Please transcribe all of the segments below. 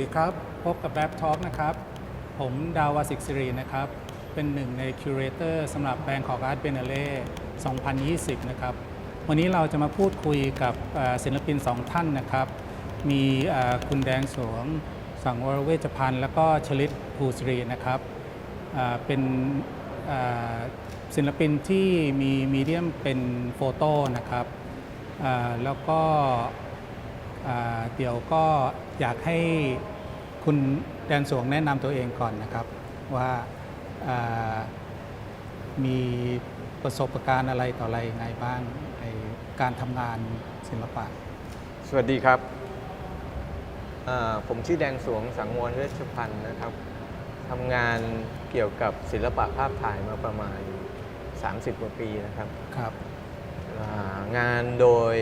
ดีครับ พบกับ Rap Talk นะครับ ผมดาวาสิกสิรินะครับ เป็นหนึ่งในคิวเรเตอร์สำหรับแบง k อกอาร์ตเบเนเล่2020 นะครับ วันนี้เราจะมาพูดคุยกับศิลปินสองท่านนะครับ มีคุณแดงสวง สังวรเวชพันธ์แล้วก็ชลิตภูสรีนะครับเป็นศิลปินที่มีมีเดียมเป็นโฟโต้นะครับแล้วก็ เดี๋ยวก็อยากให้คุณแดนสวงแนะนำตัวเองก่อนนะครับว่าอ่ามีประสบการณ์อะไรต่ออะไรยังไงบ้างในการทำงานศิลปะ สวัสดีครับอ่าผมชื่อแดงสวงสังวรเวชพันธ์นะครับทำงานเกี่ยวกับศิลปะภาพถ่ายมาประมาณ 30 กว่าปีนะครับครับอ่างานโดย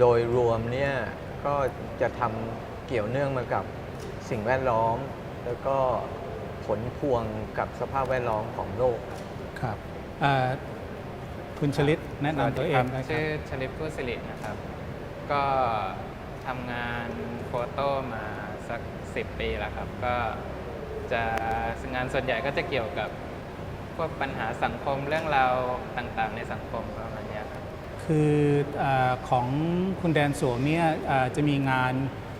โดยรวมเนี่ยก็จะทำเกี่ยวเนื่องมากับสิ่งแวดล้อม แล้วก็ผลพวงกับสภาพแวดล้อมของโลก ครับอ่าคุณชลิตแนะนำตัวเองนะครัชื่บอชลิปผู้สิรินะครับ ก็ทำงานโฟโต้มาสัก 10 ปีแล้วครับ ก็จะงานส่วนใหญ่ก็จะเกี่ยวกับพวกปัญหาสังคมเรื่องราวต่างๆ ในสังคมประมาณเนี้ย คืออของคุณแดนสวงเนี่ยจะมีงาน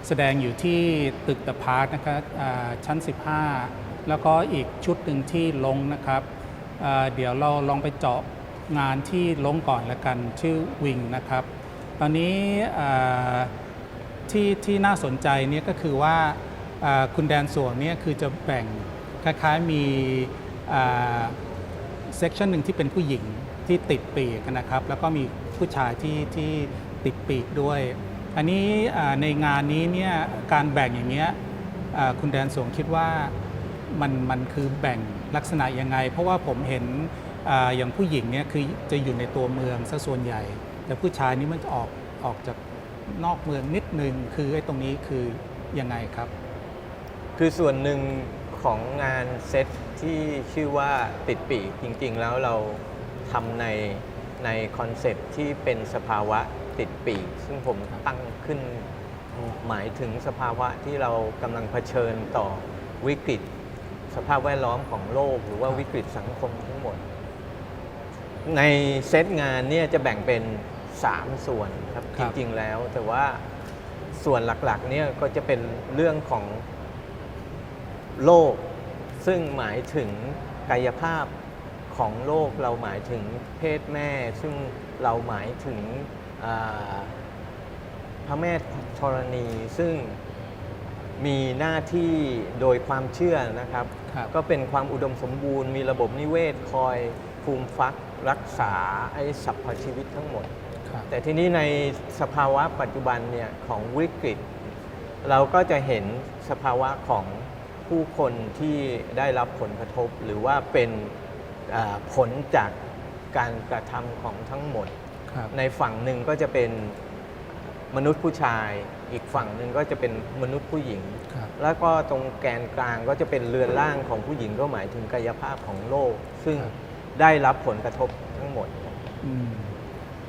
แสดงอยู่ที่ตึกเดอะพาร์คนะครับชั้น 15 แล้วก็อีกชุดหนึ่งที่ลงนะครับ เดี๋ยวเราลองไปเจาะงานที่ลงก่อนละกันชื่อวิงนะครับ ตอนนี้ที่ที่น่าสนใจเนี่ยก็คือว่าคุณแดนสวงเนี่ยคือจะแบ่งคล้ายๆมีเซกชันหนึ่งที่เป็นผู้หญิงที่ติดปีกนะครับ แล้วก็มี ผู้ชายที่ที่ติดปีกด้วย อันนี้ในงานนี้เนี่ยการแบ่งอย่างเงี้ยคุณแดนสวงคิดว่ามันมันคือแบ่งลักษณะยังไง เพราะว่าผมเห็นออย่างผู้หญิงเนี่ยคือจะอยู่ในตัวเมืองซะส่วนใหญ่ แต่ผู้ชายนี่มันจะออกออกจากนอกเมืองนิดนึงคือไอ้ตรงนี้คือยังไงครับ คือส่วนหนึ่งของงานเซตที่ชื่อว่าติดปีกจริง ๆ แล้วเราทำใน ในคอนเซปต์ที่เป็นสภาวะติดปีก ซึ่งผมตั้งขึ้นหมายถึงสภาวะที่เรากำลังเผชิญต่อวิกฤต สภาพแวดล้อมของโลก หรือว่าวิกฤตสังคมทั้งหมด ในเซตงานเนี่ยจะแบ่งเป็น 3 ส่วนครับคจรับริง ๆ แล้ว แต่ว่าส่วนหลักๆเนี่ยก็จะเป็นเรื่องของโลก ซึ่งหมายถึงกายภาพ ของโลกเราหมายถึงเพศแม่ ซึ่งเราหมายถึงอ่าพระแม่ธรณีซึ่งมีหน้าที่โดยความเชื่อนะครับครับก็เป็นความอุดมสมบูรณ์ มีระบบนิเวศคอยฟูมฟักรักษาไอ้สรรพชีวิตทั้งหมดครับแต่ทีนี้ในสภาวะปัจจุบันเนี่ยของวิกฤต เราก็จะเห็นสภาวะของผู้คนที่ได้รับผลกระทบหรือว่าเป็นอ่า ผลจากการกระทำของทั้งหมดครับในฝั่งหนึ่งก็จะเป็นมนุษย์ผู้ชาย อีกฝั่งหนึ่งก็จะเป็นมนุษย์ผู้หญิงครับแล้วก็ตรงแกนกลางก็จะเป็นเรือนร่างของผู้หญิงก็หมายถึงกายภาพของโลก ซึ่งครับได้รับผลกระทบทั้งหมดอืม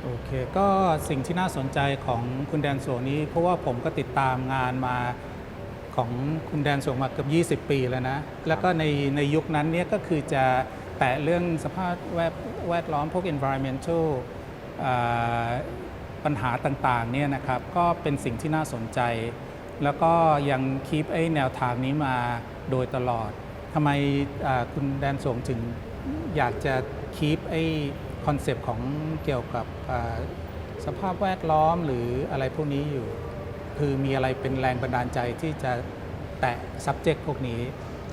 โอเค ก็สิ่งที่น่าสนใจของคุณแดนสวงนี้ เพราะว่าผมก็ติดตามงานมาของคุณแดนสวงมาเกือบ 20 ปีแล้วนะ แล้วก็ในในยุคนั้นเนี่ยก็คือจะ แตะเรื่องสภาพแวดแวดล้อมพวก environmental ปัญหาต่างๆเนี่ยนะครับก็เป็นสิ่งที่น่าสนใจ แล้วก็ยังคีปไอ้แนวทางนี้มาโดยตลอดทำไมคุณแดนสวงถึงอยากจะคีปไอ้คอนเซปต์ของเกี่ยวกับสภาพแวดล้อมหรืออะไรพวกนี้อยู่ คือมีอะไรเป็นแรงบันดาลใจที่จะแตะ subject พวกนี้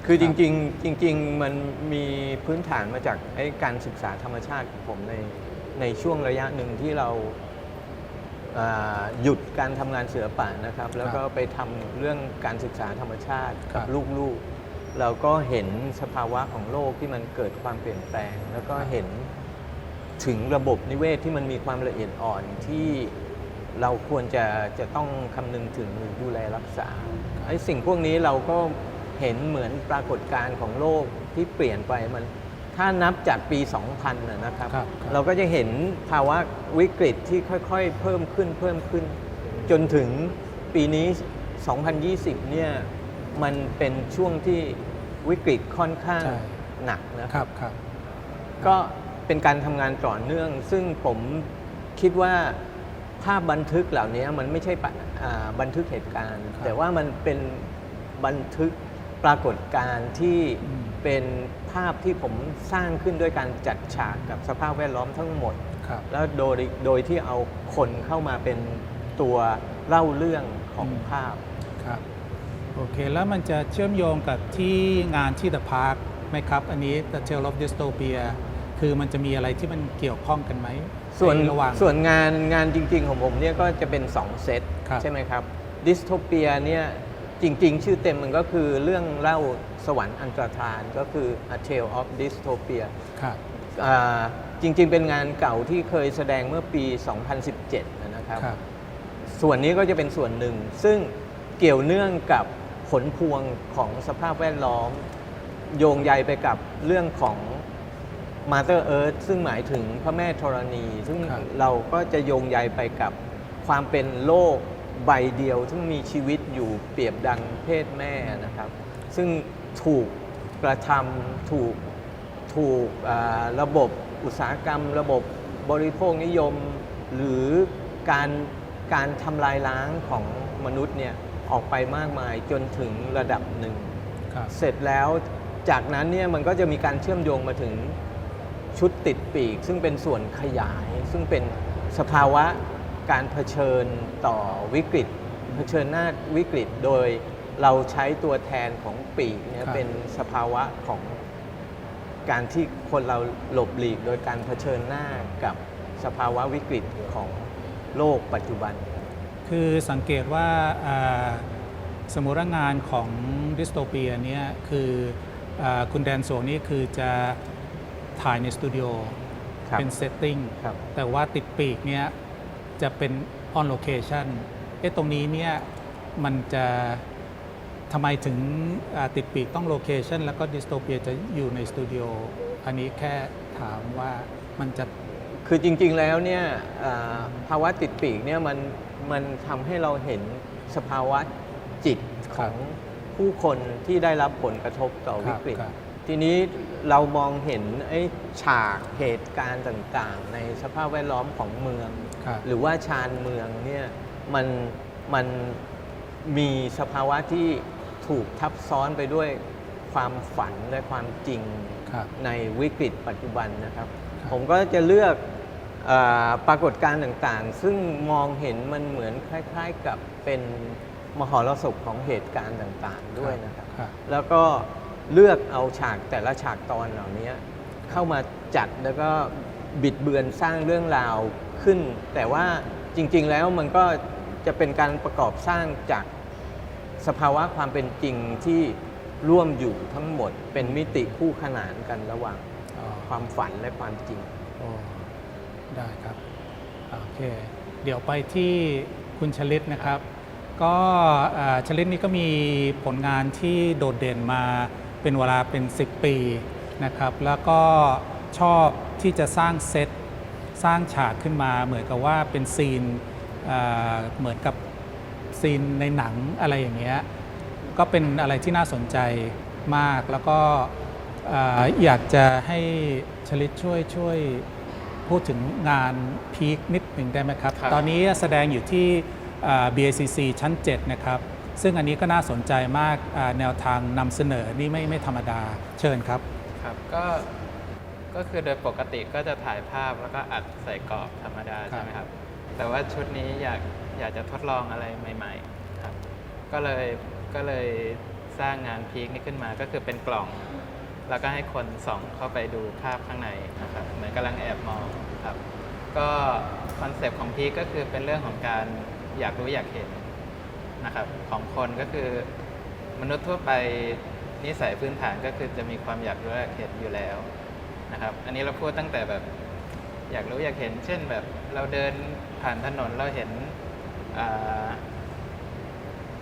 คือคจรับริงๆจริง ๆ มันมีพื้นฐานมาจากไอ้การศึกษาธรรมชาติของผมในในช่วงระยะหนึ่งที่เราอ่าหยุดการทำงานศิลปะนะครับ แล้วก็ไปทำเรื่องการศึกษาธรรมชาติครักับบลูกๆ เราก็เห็นสภาวะของโลกที่มันเกิดความเปลี่ยนแปลง แล้วก็เห็นถึงระบบนิเวศที่มันมีความละเอียดอ่อนที่เราควรจะจะต้องคำนึงถึงหรือดูแลรักษาไอ้สิ่งพวกนี้เราก็ เห็นเหมือนปรากฏการณ์ของโลกที่เปลี่ยนไปมัน ถ้านับจากปี 2000นะนะครับ ครับครับ เราก็จะเห็นภาวะวิกฤตที่ค่อยๆ เพิ่มขึ้นเพิ่มขึ้น จนถึงปีนี้ 2020 เนี่ยมันเป็นช่วงที่วิกฤตค่อนข้างใช่ หนักนะ ครับครับ ก็เป็นการทำงานต่อเนื่อง ซึ่งผมคิดว่าภาพบันทึกเหล่านี้มันไม่ใช่ปะอ่าบันทึกเหตุการณ์ ครับ แต่ว่ามันเป็นบันทึก ปรากฏการณ์ที่อืมเป็นภาพที่ผมสร้างขึ้นด้วยการจัดฉากกับสภาพแวดล้อมทั้งหมดครับแล้วโดยโดยที่เอาคนเข้ามาเป็นตัวเล่าเรื่องของอืมภาพครับโอเค แล้วมันจะเชื่อมโยงกับที่งานที่ The Park ไหมครับ อันนี้ The Tale of Dystopia คือมันจะมีอะไรที่มันเกี่ยวข้องกันไหมส่วนในระหว่างส่วนงานงานจริง ๆ ของผมเนี่ยก็จะเป็น 2 เซตครับใช่ไหมครับดิสโทเปียเนี่ย จริง ๆ ชื่อเต็มมันก็คือเรื่องเล่าสวรรค์อันตรธานก็คือ A Tale of Dystopia ครับ อ่าจริง ๆ เป็นงานเก่าที่เคยแสดงเมื่อปี 2017 นะครับ ครับ ส่วนนี้ก็จะเป็นส่วนหนึ่ง ซึ่งเกี่ยวเนื่องกับผลพวงของสภาพแวดล้อม โยงใยไปกับเรื่องของ Mother Earth ซึ่งหมายถึงพระแม่ธรณี ซึ่งครับ เราก็จะโยงใยไปกับความเป็นโลก ใบเดียวซึ่งมีชีวิตอยู่เปรียบดังเพศแม่นะครับ ซึ่งถูกกระทำถูกถูกอ่าระบบอุตสาหกรรม ระบบบริโภคนิยม หรือการการทำลายล้างของมนุษย์เนี่ยออกไปมากมายจนถึงระดับหนึ่งครับเสร็จแล้วจากนั้นเนี่ยมันก็จะมีการเชื่อมโยงมาถึงชุดติดปีก ซึ่งเป็นส่วนขยาย ซึ่งเป็นสภาวะ การเผชิญต่อวิกฤต เผชิญหน้าวิกฤตโดยเราใช้ตัวแทนของปีกเนี่ยครับเป็นสภาวะของการที่คนเราหลบหลีกโดยการเผชิญหน้ากับสภาวะวิกฤตของโลกปัจจุบัน คือสังเกตว่าอ่าสมมุติว่างานของดิสโทเปียเนี่ยคืออาคุณแดนโสนี่คือจะถ่ายในสตูดิโอครับเป็นเซตติ้งครับแต่ว่าติดปีกเนี่ย จะเป็นออนโลเคชันเอ๊ะตรงนี้เนี่ยมันจะทำไมถึงอ่าติดปีกต้องโลเคชันแล้วก็ดิสโทเปียจะอยู่ในสตูดิโออันนี้แค่ถามว่ามันจะคือจริงๆแล้วเนี่ยอ่าภาวะติดปีกเนี่ยมันมันทำให้เราเห็นสภาวะจิตของผู้คนที่ได้รับผลกระทบต่อวิกฤตครับ ทีนี้เรามองเห็นไอ้ฉากเหตุการณ์ต่างๆ ในสภาพแวดล้อมของเมือง ครับหรือว่าชานเมืองเนี่ยมันมันมีสภาวะที่ถูกทับซ้อนไปด้วยความฝันและความจริง ครับ ในวิกฤตปัจจุบันนะครับ ครับผมก็จะเลือกอาปรากฏการณ์ต่างๆ ซึ่งมองเห็นมันเหมือนคล้าย ๆ กับเป็นมหรสพของเหตุการณ์ต่างๆด้วยนะครับ ครับ แล้วก็ เลือกเอาฉากแต่ละฉากตอนเหล่านี้เข้ามาจัดแล้วก็บิดเบือนสร้างเรื่องราวขึ้น แต่ว่าจริง ๆ แล้วมันก็จะเป็นการประกอบสร้างจากสภาวะความเป็นจริงที่ร่วมอยู่ทั้งหมดเป็นมิติคู่ขนานกันระหว่างอ๋อความฝันและความจริงโอ้ได้ครับโอเคเดี๋ยวไปที่คุณชลิตนะครับ ก็อ่าชลิตนี่ก็มีผลงานที่โดดเด่นมา เป็นเวลาเป็น 10 ปีนะครับ แล้วก็ชอบที่จะสร้างเซตสร้างฉากขึ้นมา เหมือนกับว่าเป็นซีนอ่าเหมือนกับซีนในหนังอะไรอย่างเงี้ยก็เป็นอะไรที่น่าสนใจมากแล้วก็อ่าอยากจะให้ชลิตช่วยช่วยพูดถึงงานพีคนิดหนึ่งได้ไหมครับครับตอนนี้แสดงอยู่ที่อ่า BACC ชั้น 7 นะครับ ซึ่งอันนี้ก็น่าสนใจมากอ่าแนวทางนำเสนอนี่ไม่ไม่ธรรมดาเชิญครับครับก็ก็คือโดยปกติก็จะถ่ายภาพแล้วก็อัดใส่กรอบธรรมดาครับใช่ไหมครับ แต่ว่าชุดนี้อยากอยากจะทดลองอะไรใหม่ ๆ ครับ ก็เลยก็เลยสร้างงานพีคนี้ขึ้นมาก็คือเป็นกล่อง แล้วก็ให้คนส่องเข้าไปดูภาพข้างในนะครับเหมือนกำลังแอบมองครับ ก็คอนเซปต์ของพีคก็คือเป็นเรื่องของการอยากรู้อยากเห็น นะครับของคนก็คือมนุษย์ทั่วไปนิสัยพื้นฐานก็คือจะมีความอยากรู้อยากเห็นอยู่แล้วนะครับ อันนี้เราพูดตั้งแต่แบบอยากรู้อยากเห็น เช่นแบบเราเดินผ่านถนนเราเห็น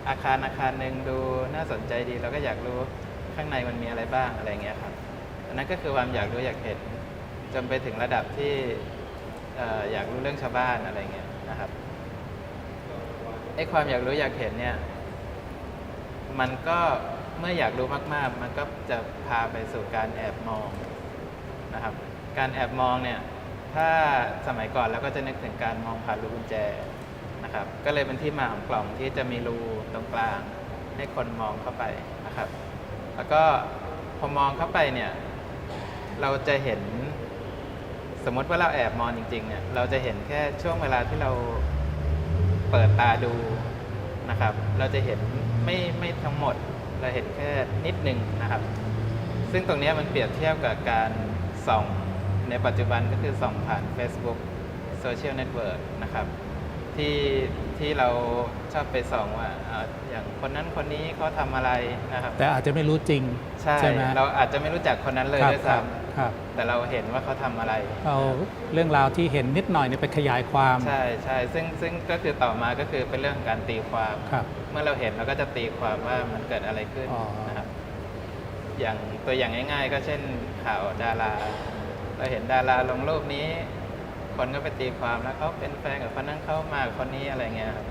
อาคารอาคารหนึ่งดูน่าสนใจดี เราก็อยากรู้ข้างในมันมีอะไรบ้างอะไรเงี้ยครับอันนั้นก็คือความอยากรู้อยากเห็นจนไปถึงระดับที่อยากรู้เรื่องชาวบ้านอะไรเงี้ยนะครับ ไอ้ความอยากรู้อยากเห็นเนี่ย มันก็เมื่ออยากรู้มากๆ มันก็จะพาไปสู่การแอบมองนะครับ การแอบมองเนี่ย ถ้าสมัยก่อนเราก็จะนึกถึงการมองผ่านรูกุญแจนะครับ ก็เลยเป็นที่มาของกล่องที่จะมีรูตรงกลาง ให้คนมองเข้าไปนะครับ แล้วก็พอมองเข้าไปเนี่ย เราจะเห็นสมมติว่าเราแอบมองจริงๆเนี่ย เราจะเห็นแค่ช่วงเวลาที่เรา เปิดตาดูนะครับ เราจะเห็นไม่ไม่ทั้งหมด เราเห็นแค่นิดหนึ่งนะครับ ซึ่งตรงเนี้ยมันเปรียบเทียบกับการส่องในปัจจุบันก็คือส่องผ่าน Facebook Social Network นะครับที่ที่เราชอบไปส่องว่าอ่าอย่างคนนั้นคนนี้เขาทำอะไรนะครับ แต่อาจจะไม่รู้จริง ใช่ไหมเราอาจจะไม่รู้จักคนนั้นเลยครับด้วยครัซ้บ ครับำแต่เราเห็นว่าเขาทำอะไร เอาเรื่องราวที่เห็นนิดหน่อยเนี่ยไปขยายความ ใช่ใช่ซึ่งซึ่งก็คือต่อมาก็คือเป็นเรื่องของการตีความครับเมื่อเราเห็นเราก็จะตีความว่ามันเกิดอะไรขึ้นอ๋อนะครับอย่างตัวอย่างง่าย ๆ ก็เช่นข่าวดารา เราเห็นดาราลงรูปนี้ คนก็ไปตีความแล้วเขาเป็นแฟนกับคนนั้นเข้ามากับคนนี้อะไรเงี้ยครับ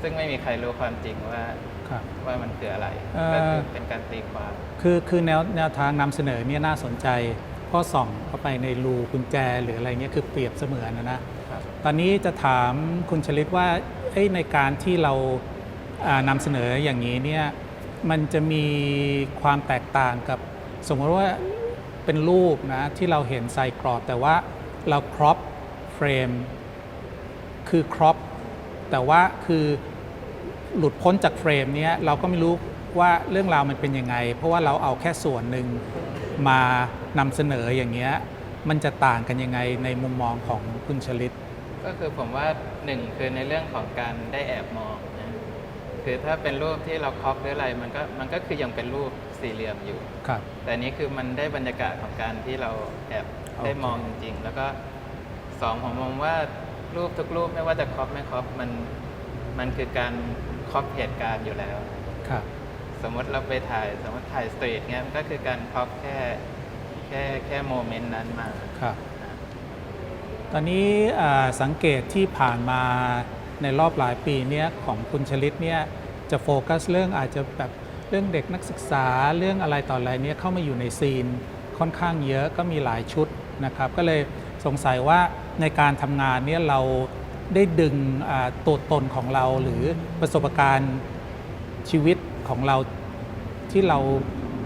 ซึ่งไม่มีใครรู้ความจริงว่าครับว่ามันคืออะไรเอ่อก็คือเป็นการตีความ คือคือแนวแนวทางนำเสนอเนี่ยน่าสนใจ เพราะส่องเข้าไปในรูกุญแจหรืออะไรเงี้ยคือเปรียบเสมือนนะนะครับตอนนี้จะถามคุณชลิตว่าเอ้ยในการที่เราอ่านำเสนออย่างนี้เนี่ยมันจะมีความแตกต่างกับสมมติว่าเป็นรูปนะที่เราเห็นใส่กรอบ แต่ว่าเราครอปเฟรมคือครอปแต่ว่าคือหลุดพ้นจากเฟรมเนี้ยเราก็ไม่รู้ว่าเรื่องราวมันเป็นยังไง เพราะว่าเราเอาแค่ส่วนหนึ่ง มานำเสนออย่างเงี้ยมันจะต่างกันยังไงในมุมมองของคุณชลิต ก็คือผมว่าหนึ่งคือในเรื่องของการได้แอบมองนะคือถ้าเป็นรูปที่เราครอปหรืออะไรมันก็มันก็คือยังเป็นรูปสี่เหลี่ยมอยู่ ครับ แต่อันนี้คือมันได้บรรยากาศของการที่เราแอบโอเคได้มองจริงๆ แล้วก็สองผมมองว่ารูปทุกรูปไม่ว่าจะครอปไม่ครอปมันมันคือการครอปเหตุการณ์อยู่แล้ว ครับ สมมติเราไปถ่ายสมมติถ่ายสตรีทเงี้ยมันก็คือการครอปแค่แค่แค่โมเมนต์นั้นมา ครับ ตอนนี้อ่าสังเกตที่ผ่านมาในรอบหลายปีเนี้ยของคุณชลิตเนี่ยจะโฟกัสเรื่องอาจจะแบบเรื่องเด็กนักศึกษาเรื่องอะไรต่ออะไรเนี่ยเข้ามาอยู่ในซีนค่อนข้างเยอะก็มีหลายชุดนะครับ ก็เลยสงสัยว่าในการทำงานเนี่ยเราได้ดึงอ่าตัวตนของเราหรือประสบการณ์ชีวิต ของเราที่เรา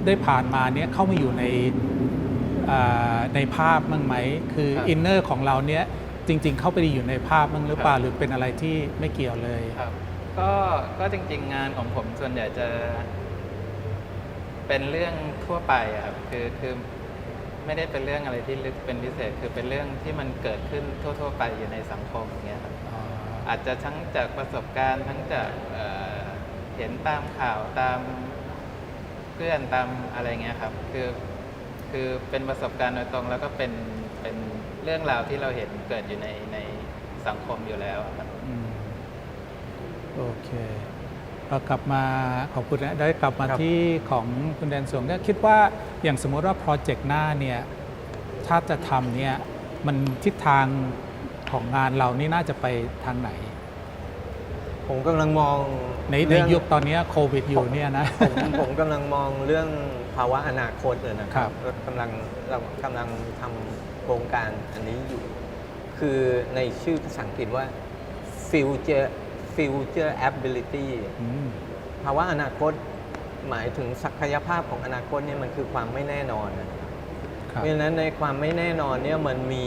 ได้ผ่านมาเนี่ยเข้ามาอยู่ในอ่าในภาพมั้างไหม คือครับอินเนอร์ของเราเนี้ยจริง ๆ เข้าไปอยู่ในภาพมั้างหรือเปล่าครับหรือเป็นอะไรที่ไม่เกี่ยวเลยครับก็ก็จริง ๆ งานของผมส่วนใหญ่จะ เป็นเรื่องทั่วไปอะครับคือคือไม่ได้เป็นเรื่องอะไรที่ลึกเป็นพิเศษ คือเป็นเรื่องที่มันเกิดขึ้นทั่ว ๆ ไปอยู่ในสังคมอย่างเงี้ยครับอ๋ออาจจะทั้งจากประสบการณ์ทั้งจาก เห็นตามข่าวตามเพื่อนตามอะไรเงี้ยครับ คือคือเป็นประสบการณ์โดยตรงแล้วก็เป็นเป็นเรื่องราวที่เราเห็นเกิดอยู่ในในสังคมอยู่แล้วครับอืมโอเคเรากลับมาขอบคุณนะได้กลับมาครับ ที่ของคุณแดนสวงก็คิดว่าอย่างสมมติว่าโปรเจกต์หน้าเนี่ยถ้าจะทำเนี่ยมันทิศทางของงานเรานี่น่าจะไปทางไหน ผมกำลังมองในในเรื่องยุคตอนเนี้ยโควิดอยู่เนี่ยนะ ผมผมกำลังมองเรื่องภาวะอนาคตเลยนะคครัรับบก็กำลังเรากำลังทำโครงการอันนี้อยู่ คือในชื่อภาษาอังกฤษว่า future future ability อืมภาวะอนาคตหมายถึงศักยภาพของอนาคตเนี่ยมันคือความไม่แน่นอนนะ ครับ เพราะฉะนั้นในความไม่แน่นอนเนี่ยมันมี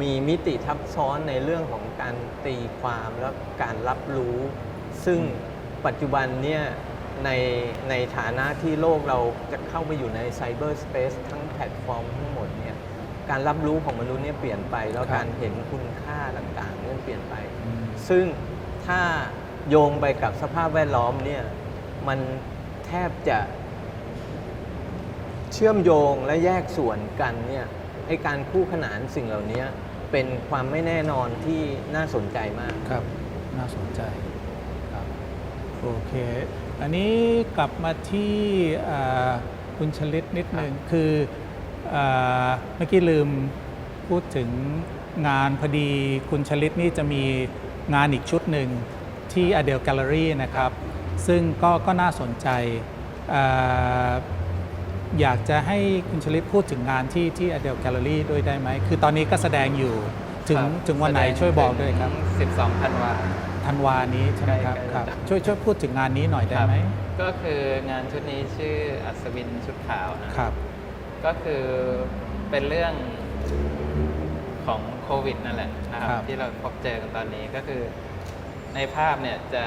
มีมิติทับซ้อนในเรื่องของการตีความและการรับรู้ ซึ่งปัจจุบันเนี่ยในในฐานะที่โลกเราจะเข้าไปอยู่ในไซเบอร์สเปซทั้งแพลตฟอร์มทั้งหมดเนี่ยการรับรู้ของมนุษย์เนี่ยเปลี่ยนไป แล้วครับการเห็นคุณค่าต่างๆเนี่ยเปลี่ยนไปอืมซึ่งถ้าโยงไปกับสภาพแวดล้อมเนี่ยมันแทบจะเชื่อมโยงและแยกส่วนกันเนี่ยไอการคู่ขนานสิ่งเหล่านี้ เป็นความไม่แน่นอนที่น่าสนใจมาก ครับ น่าสนใจครับโอเค อันนี้กลับมาที่อ่าคุณชลิตนิดหนึ่งคืออาเมื่อกี้ลืมพูดถึงงานพอดีคุณชลิตนี่จะมีงานอีกชุดหนึ่งที่อเดลแกลเลอรี่นะครับ ซึ่งก็ก็น่าสนใจเอ่อ อยากจะให้คุณชลิตพูดถึงงานที่ที่อเดลแกลเลอรี่ด้วยได้ไหม คือตอนนี้ก็แสดงอยู่ถึงครับถึงวันไหนแสดงช่วยบอกด้วยครับ ถึง12ธันวา ธันวานี้ใช่ไหมครับใกล้ๆ ครับแล้วช่วยช่วยพูดถึงงานนี้หน่อยได้ไหมก็คืองานชุดนี้ชื่ออัศวินชุดขาวนะ ครับ ก็คือเป็นเรื่องของโควิดนั่นแหละนะครับครับ ที่เราพบเจอกันตอนนี้ก็คือในภาพเนี่ยจะ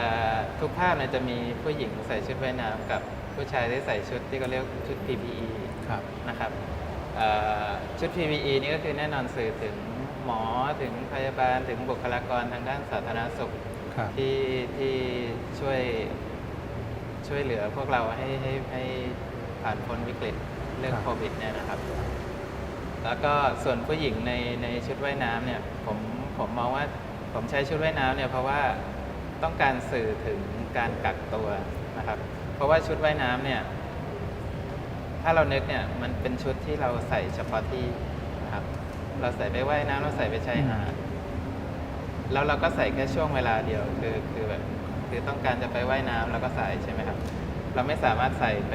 ทุกภาพเนี่ยจะมีผู้หญิงใส่ชุดว่ายน้ำกับ ผู้ชายที่ใส่ชุดที่เขาเรียกชุด PPE ครับนะครับเอ่อชุด PPE นี่ก็คือแน่นอนสื่อถึงหมอถึงพยาบาลถึงบุคลากรทางด้านสาธารณสุขครับที่ที่ช่วยช่วยเหลือพวกเราให้ให้ให้ผ่านพ้นวิกฤตเรื่องครับโควิดเนี่ยนะครับ แล้วก็ส่วนผู้หญิงในในชุดว่ายน้ำเนี่ยผมผมมองว่าผมใช้ชุดว่ายน้ำเนี่ยเพราะว่าต้องการสื่อถึงการกักตัวนะครับ เพราะว่าชุดว่ายน้ำเนี่ย ถ้าเรานึกเนี่ย มันเป็นชุดที่เราใส่เฉพาะที่นะครับ เราใส่ไปว่ายน้ำเราใส่ไปชายหาดแล้วเราก็ใส่แค่ช่วงเวลาเดียว คือคือแบบคือต้องการจะไปว่ายน้ำเราก็ใส่ใช่ไหมครับ เราไม่สามารถใส่ไป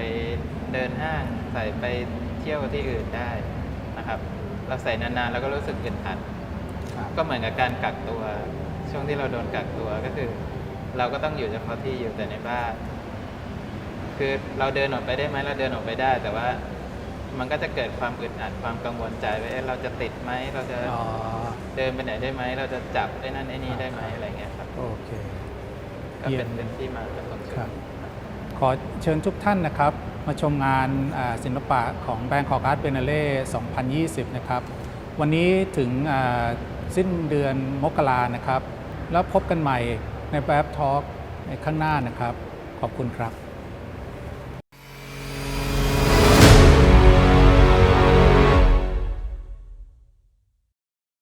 เดินห้าง ใส่ไปเที่ยวที่อื่นได้นะครับ เราใส่นานๆเราก็รู้สึกอึดอัดครับก็เหมือนกับการกักตัว ช่วงที่เราโดนกักตัวก็คือ เราก็ต้องอยู่เฉพาะที่อยู่แต่ในบ้าน คือเราเดินออกไปได้ไหมเราเดินออกไปได้ แต่ว่ามันก็จะเกิดความอึดอัดความกังวลใจว่าเอ๊ะเราจะติดไหมเราจะอ๋อเดินไปไหนได้ไหมเราจะจับไอ้นั่นไอ้นี่ได้ไหมอะไรเงี้ยครับโอเค ก็เป็นเป็นที่มาของชุดครับขอเชิญทุกท่านนะครับ มาชมงานอ่าศิลปะของ Bangkok Art Biennale 2020 นะครับ วันนี้ถึงอ่าสิ้นเดือนมกรานะครับ แล้วพบกันใหม่ในแบบทอล์กในข้างหน้านะครับ ขอบคุณครับ